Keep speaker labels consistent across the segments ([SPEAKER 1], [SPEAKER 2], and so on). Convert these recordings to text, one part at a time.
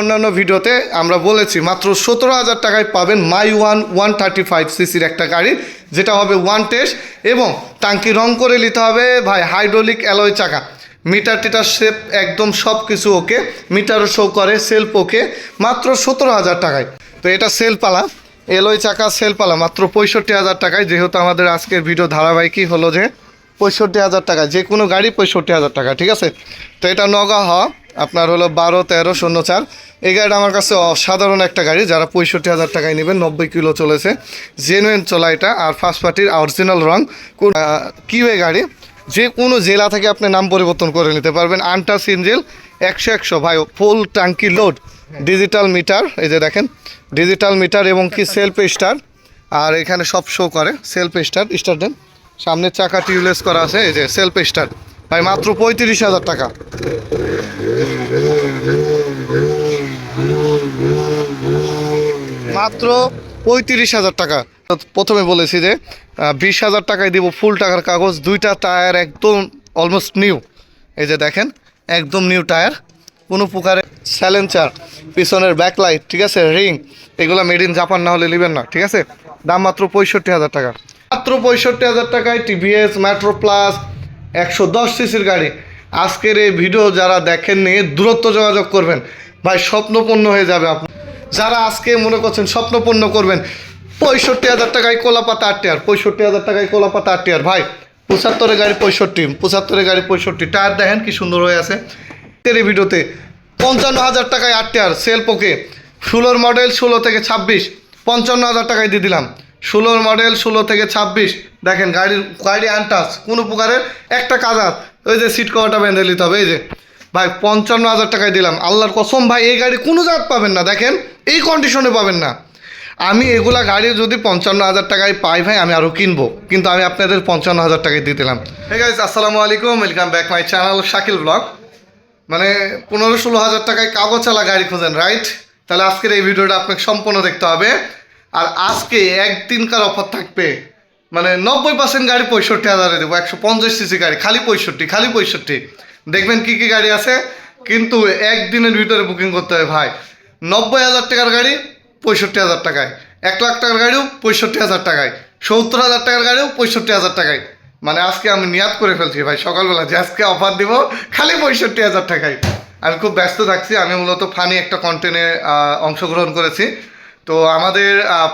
[SPEAKER 1] অন্যান্য ভিডিওতে আমরা বলেছি, মাত্র সতেরো হাজার টাকায় পাবেন my one one thirty five সিসির একটা গাড়ি, যেটা হবে ওয়ান টেস্ট এবং টাঙ্কি রং করে নিতে হবে ভাই, হাইড্রোলিক অ্যালয় চাকা। মিটার টিটার শেপ একদম সব কিছু ওকে, মিটারও শো করে সেলফ ওকে, মাত্র সতেরো হাজার টাকায়। তো এটা সেলপালা এলওই চাকা সেলপালা মাত্র পঁয়ষট্টি হাজার টাকায়। যেহেতু আমাদের আজকের ভিডিও ধারাবাহিকই হলো যে, পঁয়ষট্টি হাজার টাকা যে কোনো গাড়ি পঁয়ষট্টি হাজার টাকা, ঠিক আছে? তো এটা নগা হ আপনার হলো বারো, তেরো, শূন্য, চার। এই গাড়িটা আমার কাছে অসাধারণ একটা গাড়ি, যারা পঁয়ষট্টি হাজার টাকায় নেবেন, নব্বই কিলো চলেছে। জেনুইন চলা এটা, আর ফার্স্ট পার্টির অরিজিনাল রং। কিওয়ে গাড়ি? যে কোনো জেলা থেকে আপনি নাম পরিবর্তন করে নিতে পারবেন। আনটাস ইঞ্জিল একশো একশো। ভাই ফুল ট্যাঙ্কি লোড ডিজিটাল মিটার এই যে দেখেন ডিজিটাল মিটার এবং কি সেলফ স্টার আর এখানে সব শো করে সেলফ স্টার স্টার দেন সামনের চাকা টিউবলেস করা আছে, এই যে সেলফ স্টার ভাই, মাত্র পঁয়ত্রিশ হাজার টাকা। মাত্র পঁয়ত্রিশ হাজার টাকা। প্রথমে বলেছি যে বিশ হাজার টাকায় দিব ফুল টাকার কাগজ, দুইটা টায়ার একদম অলমোস্ট নিউ এই যে দেখেন, একদম নিউ টায়ার। কোনো প্রকারের স্যালেঞ্চার পিছনের ব্যাকলাইট ঠিক আছে রিং এগুলো মেড ইন জাপান না হলে নেবেন না, ঠিক আছে? দাম মাত্র পঁয়ষট্টি হাজার টাকা। মাত্র পঁয়ষট্টি হাজার টাকায় টিভিএস মেট্রো প্লাস একশো দশ সিসির গাড়ি। আজকের এই ভিডিও যারা দেখেননি, দূরত্ব যোগাযোগ করবেন। ভাই, স্বপ্নপূর্ণ হয়ে যাবে আপনি যারা আজকে মনে করছেন স্বপ্নপূর্ণ করবেন, পঁয়ষট্টি হাজার টাকায় কোলাপাতা আট টিয়ার, পঁয়ষট্টি হাজার টাকায় কোলাপাতা আট টিয়ার। ভাই, পঁচাত্তরের গাড়ি পঁয়ষট্টি, পঁচাত্তরের গাড়ি পঁয়ষট্টি। টায়ার দেখেন কি সুন্দর হয়ে আছে। এই ভিডিওতে পঞ্চান্ন হাজার টাকায় আট টিয়ার সেলপোকে ষোলোর মডেল ষোলো থেকে ছাব্বিশ, পঞ্চান্ন হাজার টাকায় দিয়ে দিলাম। ষোলোর মডেল ষোলো থেকে ছাব্বিশ। দেখেন, গাড়ির, গাড়ি আনটাস কোনো প্রকারের একটা কাজার ওই যে সিট কভারটা বেঁধে নিতে হবে, এই যে। ভাই, পঞ্চান্ন হাজার টাকায় দিলাম। আল্লাহর কসম, ভাই, এই গাড়ি কোনো জাত পাবেন না। দেখেন, এই কন্ডিশনে পাবেন না। আমি এগুলা গাড়ি যদি পঞ্চান্ন হাজার টাকায় পাই, ভাই, আমি আরও কিনবো। কিন্তু আমি আপনাদের পঞ্চান্ন হাজার টাকায় দিয়ে দিলাম। ঠিক আছে আসসালামু আলাইকুম। Welcome back my channel Shakil blog মানে পনেরো ষোলো হাজার টাকায় কাগজ চালা গাড়ি খোঁজেন রাইট তাহলে আজকের এই ভিডিওটা আপনাকে সম্পূর্ণ দেখতে হবে। আর আজকে একদিনকার অফার থাকবে? মানে নব্বই পার্সেন্ট গাড়ি পঁয়ষট্টি হাজারে দেবো, একশো পঞ্চাশ সিসি গাড়ি, খালি পঁয়ষট্টি খালি পঁয়ষট্টি। দেখবেন কি কি গাড়ি আছে? কিন্তু একদিনের ভিতরে বুকিং করতে হবে ভাই। নব্বই হাজার টাকার গাড়ি, পঁয়ষট্টি হাজার টাকায়। এক লাখ টাকার গাড়িও পঁয়ষট্টি হাজার টাকায়। সত্তর হাজার টাকার গাড়িও পঁয়ষট্টি হাজার টাকায়। মানে আজকে আমি নিয়াত করে ফেলছি ভাই, সকালবেলা যে আজকে অফার দিব, খালি পঁয়ষট্টি হাজার টাকায়। আমি খুব ব্যস্ত থাকছি, আমি মূলত ফানি একটা কন্টেন্টে অংশগ্রহণ করেছি। তো আমাদের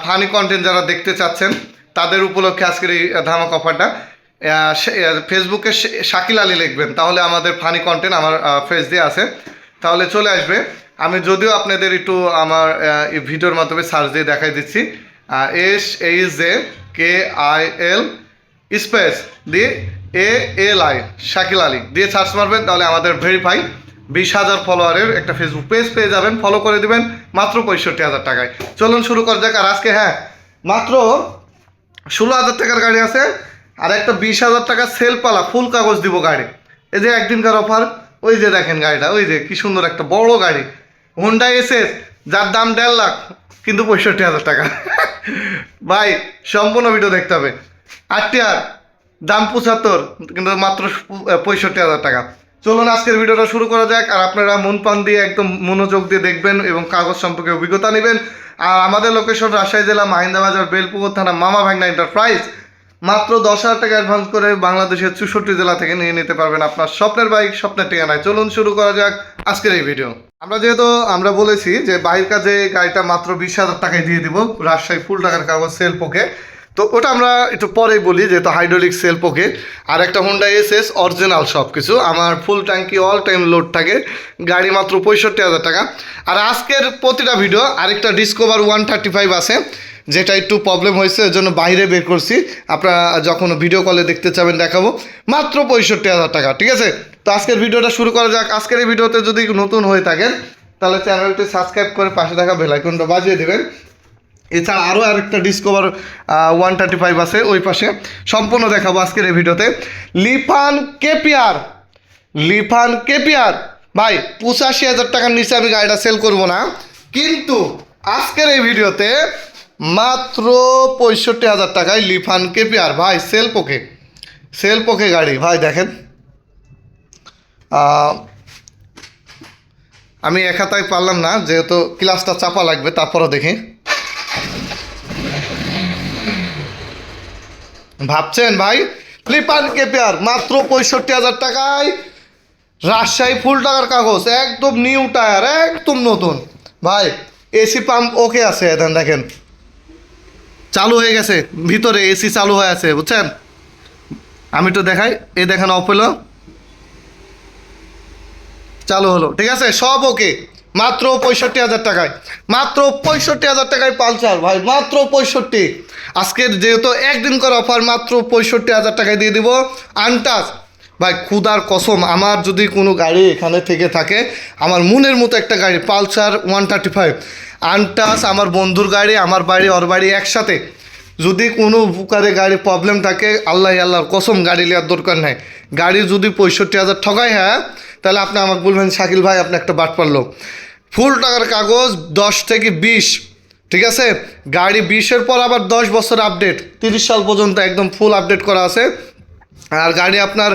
[SPEAKER 1] ফানি কন্টেন্ট যারা দেখতে চাচ্ছেন, তাদের উপলক্ষে আজকের এই ধামাক অফারটা ফেসবুকে শাকিল আলী লিখবেন, তাহলে আমাদের ফানি কন্টেন্ট আমার ফেস দিয়ে আছে। তাহলে চলে আসবে। আমি যদিও আপনাদের একটু আমার ভিডিওর মাধ্যমে সার্চ দিয়ে দেখাই দিচ্ছি। S H J K I L space দিয়ে A L I Shakil Ali. দিয়ে সার্চ মারবেন, তাহলে আমাদের ভেরিফাই বিশ হাজার ফলোয়ারের একটা ফেসবুক পেজ পেয়ে যাবেন ফলো করে দিবেন, মাত্র পঁয়ষট্টি হাজার টাকায়। চলুন শুরু করা যাক। আর আজকে হ্যাঁ মাত্র ষোলো হাজার টাকার গাড়ি আছে, আর একটা বিশ হাজার টাকা সেল পালা ফুল কাগজ দিব গাড়ি। এই যে একদিনকার অফার ওই যে দেখেন গাড়িটা, ওই যে কি সুন্দর একটা বড় গাড়ি। হোন্ডা এসএস যার দাম দেড় লাখ, কিন্তু পঁয়ষট্টি হাজার টাকা। ভাই, সম্পূর্ণ ভিডিও দেখতে হবে। আটটি আর, দাম পঁচাত্তর, কিন্তু মাত্র পঁয়ষট্টি হাজার টাকা। চলুন আজকের ভিডিওটা শুরু করা যাক, আর আপনারা মন পান দিয়ে একদম মনোযোগ দিয়ে দেখবেন এবং কাগজ সম্পর্কে অভিজ্ঞতা নেবেন। আর আমাদের লোকেশন রাজশাহী জেলা মাহিন্দা বাজার বেলপুকুর থানা মামা ভাগনা এন্টারপ্রাইজ মাত্র দশ হাজার টাকা অ্যাডভান্স করে বাংলাদেশের চৌষট্টি জেলা থেকে নিয়ে নিতে পারবেন আপনার স্বপ্নের বাইক স্বপ্নের ঠিকানায়। চলুন শুরু করা যাক আজকের এই ভিডিও আমরা যেহেতু, আমরা বলেছি যে বাইর কাজে গাড়িটা মাত্র বিশ হাজার টাকায় দিয়ে দিব, রাজশাহী ফুল টাকার কাগজ সেল পোকে তো ওটা আমরা একটু পরেই বলি, যেহেতু হাইড্রোলিক সেল পোকে আর একটা হোন্ডা এস এস অরিজিনাল সব কিছু আমার ফুল ট্যাঙ্কি অল টাইম লোড থাকে। গাড়ি মাত্র পঁয়ষট্টি হাজার টাকা। আর আজকের প্রতিটা ভিডিও আরেকটা ডিসকভার ওয়ান থার্টি ফাইভ আছে, যেটা একটু প্রবলেম হয়েছে, এর জন্য বাইরে বের করছি। আপনারা যখন ভিডিও কলে দেখতে চাবেন, দেখাবো। মাত্র পঁয়ষট্টি হাজার টাকা, ঠিক আছে? তো আজকের ভিডিওটা শুরু করা যাক। আজকের এই ভিডিওতে যদি নতুন হয়ে থাকেন, তাহলে চ্যানেলটি সাবস্ক্রাইব করে পাশে থাকা বেলাইকনটা বাজিয়ে দেবেন। এছাড়া আরও আরেকটা ডিসকভার ওয়ান থার্টি ফাইভ আছে ওই পাশে। সম্পূর্ণ দেখাবো আজকের এই ভিডিওতে। Lifan KPR Lifan KPR. ভাই, পঁচাশি হাজার টাকার নিচে আমি গাড়িটা সেল করব না। কিন্তু আজকের এই ভিডিওতে মাত্র পঁয়ষট্টি হাজার টাকায় লিফান কেপিয়ার। ভাই সেল পোকে সেল পোকে গাড়ি। ভাই, দেখেন। আমি এক হাতায় পারলাম না, যেহেতু ক্লাসটা চাপা লাগবে, তারপরও দেখি। ভাবছেন ভাই? ফ্লিপার কেপিয়ার মাত্র পঁয়ষট্টি হাজার টাকায় রাজশাহী ফুল টাকার কাগজ, একদম নিউ টায়ার একদম নতুন। ভাই এসি পাম্প ওকে আছে দেন দেখেন। চালু হয়ে গেছে, ভিতরে এসি চালু হয়ে আছে, বুঝছেন? আমি তো দেখাই এ দেখেন অফ হলো। চালু হলো, ঠিক আছে? সব ওকে মাত্র পঁয়ষট্টি হাজার টাকায়। মাত্র পঁয়ষট্টি হাজার টাকায় পালসার, ভাই, মাত্র পঁয়ষট্টি। আজকের যেহেতু একদিন করে অফার, মাত্র পঁয়ষট্টি হাজার টাকায় দিয়ে দিব। আনটাস ভাই খুদার কসম, আমার যদি কোনো গাড়ি এখানে থেকে থাকে, আমার মনের মতো একটা গাড়ি, পালসার ওয়ান থার্টি ফাইভ। আনটাস আমার বন্ধুর গাড়ি, আমার বাড়ি, ওর বাড়ি একসাথে। যদি কোনো বুকারে গাড়ি প্রবলেম থাকে, আল্লাহ আল্লাহর কসম, গাড়ি নেওয়ার দরকার নাই। গাড়ি যদি পঁয়ষট্টি হাজার ঠকায় হ্যাঁ তাহলে আপনি আমাকে বলবেন, শাকিল ভাই, আপনি একটা বাট পারল ফুল টাকার কাগজ, দশ থেকে বিশ ঠিক আছে? গাড়ি বিশের পর আবার দশ বছর আপডেট তিরিশ সাল পর্যন্ত একদম ফুল আপডেট করা আছে। আর গাড়ি আপনার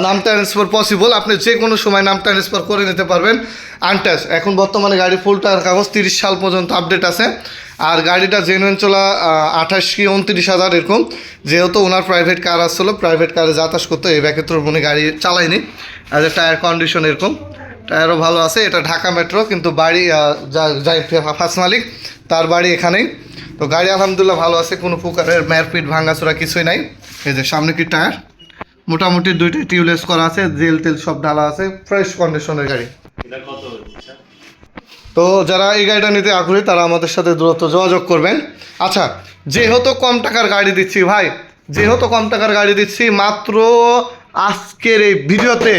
[SPEAKER 1] নাম ট্রান্সফার পসিবল আপনি যে কোনো সময় নাম ট্রান্সফার করে নিতে পারবেন। আনটাচ এখন বর্তমানে গাড়ি ফুল টাকার কাগজ, তিরিশ সাল পর্যন্ত আপডেট আছে। আর গাড়িটা জেনুইন চলা আঠাশ কি উনত্রিশ হাজার এরকম। যেহেতু ওনার প্রাইভেট কার আসছিল প্রাইভেট কারে যাতায়াত করতো এই ব্যাক্ষেত্রে উনি গাড়ি চালায়নি। আর টায়ার কন্ডিশন এরকম। টায়ারও ভালো আছে, এটা ঢাকা মেট্রো কিন্তু বাড়ি যা- যাই ফার্স্ট মালিক তার বাড়ি এখানেই। তো গাড়ি আলহামদুলিল্লাহ ভালো আছে কোনো প্রকারের ম্যারপিট ভাঙাচোরা কিছুই নাই। এই যে সামনে কি টায়ার? মোটামুটি দুইটাই টিউবলেস করা আছে জেল তেল সব ডালা আছে ফ্রেশ কন্ডিশনের গাড়ি। তো যারা এই গাড়িটা নিতে আগ্রহী তারা আমাদের সাথে দ্রুত যোগাযোগ করবেন। আচ্ছা যেহেতু কম টাকার গাড়ি দিচ্ছি ভাই যেহেতু কম টাকার গাড়ি দিচ্ছি মাত্র আজকের এই ভিডিওতে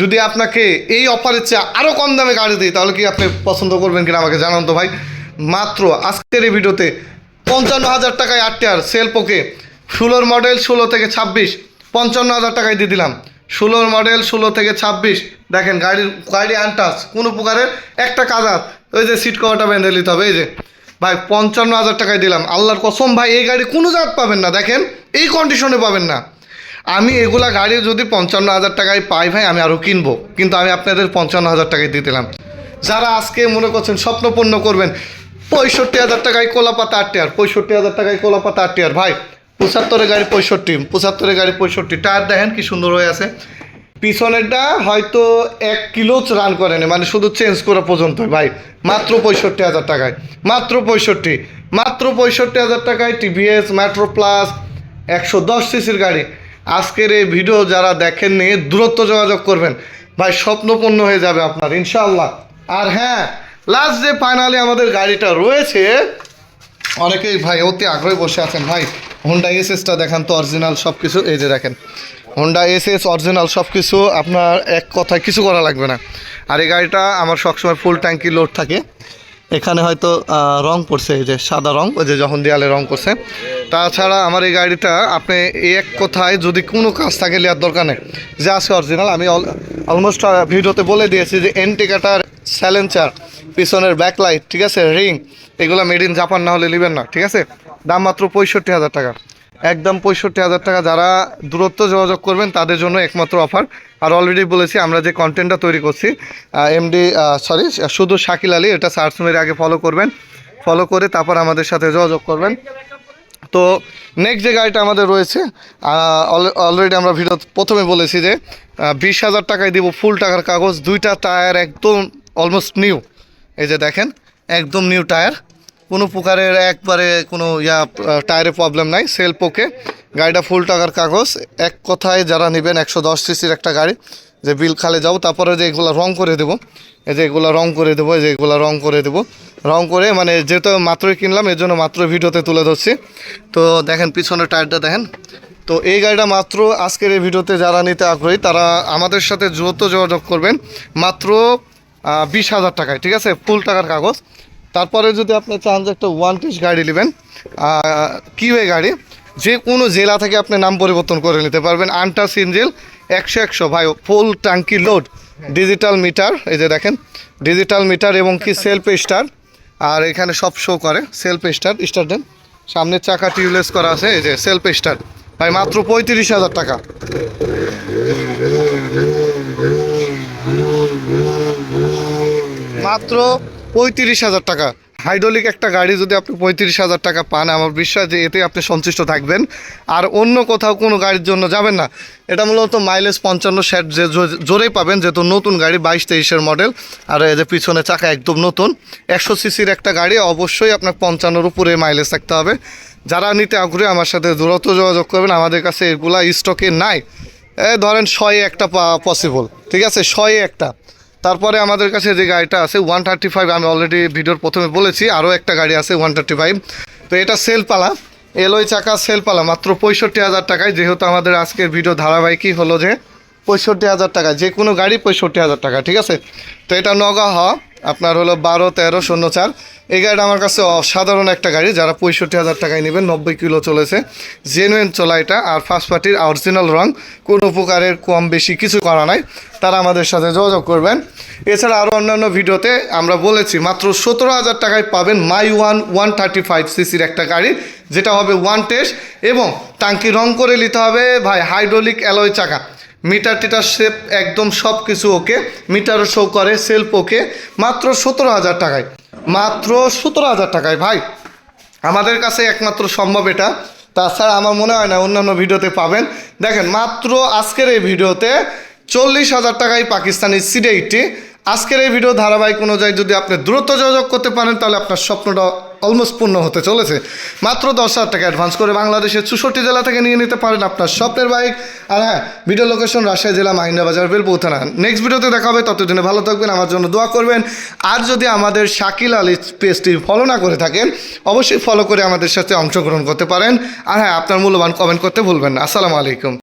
[SPEAKER 1] যদি আপনাকে এই অফারের চেয়ে আরও কম দামে গাড়ি দিই তাহলে কি আপনি পছন্দ করবেন কিনা আমাকে জানান তো ভাই। মাত্র আজকের এই ভিডিওতে পঞ্চান্ন হাজার টাকায় আট টায়ার সেলফ ওকে ষোলোর মডেল ষোলো থেকে ছাব্বিশ পঞ্চান্ন হাজার টাকায় দিয়ে দিলাম। ষোলোর মডেল ষোলো থেকে ছাব্বিশ, দেখেন গাড়ির গাড়ি আনটাস কোনো প্রকারের একটা কাজার ওই যে সিট কভারটা বেঁধে নিতে হবে, এই যে। ভাই পঞ্চান্ন হাজার টাকায় দিলাম। আল্লাহর কসম, ভাই, এই গাড়ি কোনো জাত পাবেন না, দেখেন, এই কন্ডিশনে পাবেন না। আমি এগুলা গাড়ি যদি পঞ্চান্ন হাজার টাকায় পাই, ভাই, আমি আরও কিনবো। কিন্তু আমি আপনাদের পঞ্চান্ন হাজার টাকায় দিয়ে দিলাম। যারা আজকে মনে করছেন স্বপ্নপূর্ণ করবেন পঁয়ষট্টি হাজার টাকায় কোলাপাতা আট টিয়ার, পঁয়ষট্টি হাজার টাকায় কোলাপাতা আট টিয়ার। ভাই, পঁচাত্তরের গাড়ি পঁয়ষট্টি, পঁচাত্তরের গাড়ি পঁয়ষট্টি। টায়ার দেখেন কি সুন্দর হয়ে আছে। পিছনেরটা হয়তো এক কিলো রান করেনি মানে শুধু চেঞ্জ করা পর্যন্ত। ভাই, মাত্র পঁয়ষট্টি হাজার টাকায়, মাত্র পঁয়ষট্টি মাত্র পঁয়ষট্টি হাজার টাকায় টিভিএস মেট্রো প্লাস একশো দশ সিসির গাড়ি। আজকের এই ভিডিও যারা দেখেননি, দূরত্ব যোগাযোগ করবেন। ভাই, স্বপ্নপূর্ণ হয়ে যাবে আপনার ইনশাল্লাহ আর হ্যাঁ লাস্ট যে ফাইনালি আমাদের গাড়িটা রয়েছে, অনেকেই ভাই অতি আগ্রহে বসে আছেন, ভাই হোন্ডা এসএসটা দেখান তো অরিজিনাল সব কিছু এই যে দেখেন। হোন্ডা এসএস অরিজিনাল সব কিছু আপনার এক কথায় কিছু করা লাগবে না। আর এই গাড়িটা আমার সবসময় ফুল ট্যাঙ্কি লোড থাকে। এখানে হয়তো রং পড়ছে, এই যে সাদা রং, ওই যে যখন দেয়ালে রং করছে তাছাড়া আমার এই গাড়িটা, আপনি এক কথায় যদি কোনো কাজ থাকে, নেওয়ার দরকার নেই। যে আছে অরিজিনাল আমি অলমোস্ট ভিডিওতে বলে দিয়েছি যে এন্টিকাটার স্যালেন্সার পিছনের ব্যাকলাইট ঠিক আছে? রিং এগুলো মেড ইন জাপান না হলে নেবেন না, ঠিক আছে? দাম মাত্র পঁয়ষট্টি হাজার টাকা। একদম পঁয়ষট্টি হাজার টাকা যারা দূরত্ব যোগাযোগ করবেন, তাদের জন্য একমাত্র অফার আর অলরেডি বলেছি, আমরা যে কন্টেন্টটা তৈরি করছি এমডি সরি শুধু শাকিল আলী, এটা সার্চ মেরে আগে ফলো করবেন। ফলো করে তারপর আমাদের সাথে যোগাযোগ করবেন। তো নেক্সট যে গাড়িটা আমাদের রয়েছে অলরেডি আমরা ভিডিও প্রথমে বলেছি যে বিশ হাজার টাকায় দিব ফুল টাকার কাগজ, দুইটা টায়ার একদম অলমোস্ট নিউ এই যে দেখেন, একদম নিউ টায়ার কোনো প্রকারের একবারে কোনো ইয়া টায়ারে প্রবলেম নাই সেলফ ওকে গাড়িটা ফুল টাকার কাগজ। এক কথায় যারা নেবেন একশো দশ সিসির একটা গাড়ি, যে বিল খালে যাব তারপরে যে এগুলো রং করে দেবো। এই যে এগুলো রং করে দেবো, এই যে এগুলো রং করে দেবো। রং করে মানে যেহেতু মাত্রই কিনলাম, এর জন্য মাত্র ভিডিওতে তুলে ধরছি। তো দেখেন পিছনের টায়ারটা দেখেন। তো এই গাড়িটা মাত্র আজকের এই ভিডিওতে যারা নিতে আগ্রহী, তারা আমাদের সাথে দ্রুত যোগাযোগ করবেন। মাত্র বিশ হাজার টাকায়, ঠিক আছে? ফুল টাকার কাগজ। তারপরে যদি আপনি চান যে একটা ওয়ান পিস গাড়ি নেবেন কিওয়ে গাড়ি? যে কোনো জেলা থেকে আপনি নাম পরিবর্তন করে নিতে পারবেন। আনটাস ইঞ্জেল, একশো একশো। ভাই ফুল ট্যাঙ্কি লোড ডিজিটাল মিটার এই যে দেখেন ডিজিটাল মিটার এবং কি সেলফ স্টার আর এখানে সব শো করে সেলফ স্টার স্টার দেন। সামনের চাকা টিউবলেস করা আছে, এই যে সেলফ স্টার ভাই, মাত্র পঁয়ত্রিশ হাজার টাকা। মাত্র পঁয়ত্রিশ হাজার টাকা। হাইড্রোলিক একটা গাড়ি যদি আপনি পঁয়ত্রিশ হাজার টাকা পান, আমার বিশ্বাস যে এতে আপনি সন্তুষ্ট থাকবেন। আর অন্য কোথাও কোনো গাড়ির জন্য যাবেন না। এটা মূলত মাইলেজ পঞ্চান্ন ষাট যে জোরেই পাবেন, যেহেতু নতুন গাড়ি, বাইশ তেইশের মডেল আর এই যে পিছনে চাকা একদম নতুন। একশো সিসির একটা গাড়ি, অবশ্যই আপনার পঞ্চান্নর উপরে মাইলেজ থাকতে হবে। যারা নিতে আগ্রহী, আমার সাথে দূরত্ব যোগাযোগ করবেন। আমাদের কাছে এগুলা স্টকে নাই। ধরেন শয়ে একটা পসিবল ঠিক আছে? শয়ে একটা। তারপরে আমাদের কাছে যে গাড়িটা আছে, ওয়ান থার্টি ফাইভ, আমি অলরেডি ভিডিওর প্রথমে বলেছি, আরও একটা গাড়ি আছে ওয়ান থার্টি ফাইভ। তো এটা সেল পালা এলোই চাকা সেল পালা মাত্র পঁয়ষট্টি হাজার টাকায়। যেহেতু আমাদের আজকের ভিডিও ধারাবাহিকই হলো যে, পঁয়ষট্টি হাজার টাকা যে কোনো গাড়ি পঁয়ষট্টি হাজার টাকা ঠিক আছে? তো এটা নগা হ আপনার হলো বারো, তেরো, শূন্য, চার। এই গাড়িটা আমার কাছে অসাধারণ একটা গাড়ি, যারা পঁয়ষট্টি হাজার টাকায় নেবেন, নব্বই কিলো চলেছে। জেনুইন চলা এটা আর ফার্স্ট পার্টির অরিজিনাল রং, কোনো প্রকারের কম বেশি কিছু করা নাই। তারা আমাদের সাথে যোগাযোগ করবেন। এছাড়া আরও অন্যান্য ভিডিওতে আমরা বলেছি, মাত্র সতেরো হাজার টাকায় পাবেন my one one thirty five সিসির একটা গাড়ি, যেটা হবে ওয়ান টেস্ট এবং টাঙ্কি রং করে নিতে হবে। ভাই হাইড্রোলিক অ্যালয় চাকা। মিটার টিটার শেপ একদম সব কিছু ওকে মিটারও শো করে সেলফ ওকে মাত্র সতেরো হাজার টাকায়। মাত্র সতেরো হাজার টাকায়, ভাই। আমাদের কাছে একমাত্র সম্ভব এটা। তাছাড়া আমার মনে হয় না অন্যান্য ভিডিওতে পাবেন। দেখেন, মাত্র আজকের এই ভিডিওতে চল্লিশ হাজার টাকায় পাকিস্তানি সিডেইটি আজকের এই ভিডিও ধারাবাহিক অনুযায়ী যদি আপনি দ্রুত যোগাযোগ করতে পারেন, তাহলে আপনার স্বপ্নটা অলমোস্ট পূর্ণ হতে চলেছে। মাত্র দশ হাজার টাকা অ্যাডভান্স করে বাংলাদেশের চৌষট্টি জেলা থেকে নিয়ে নিতে পারেন আপনার স্বপ্নের বাইক আর হ্যাঁ ভিডিও লোকেশন রাজশাহী জেলা মাহিন্দা বাজার বেলপুর থানা। নেক্সট ভিডিওতে দেখা হবে, ততদিনে ভালো থাকবেন, আমার জন্য দোয়া করবেন। আর যদি আমাদের শাকিল আলী পেজটি ফলো না করে থাকেন, অবশ্যই ফলো করে আমাদের সাথে অংশগ্রহণ করতে পারেন। আর হ্যাঁ আপনার মূল্যবান কমেন্ট করতে ভুলবেন না। আসসালামু আলাইকুম।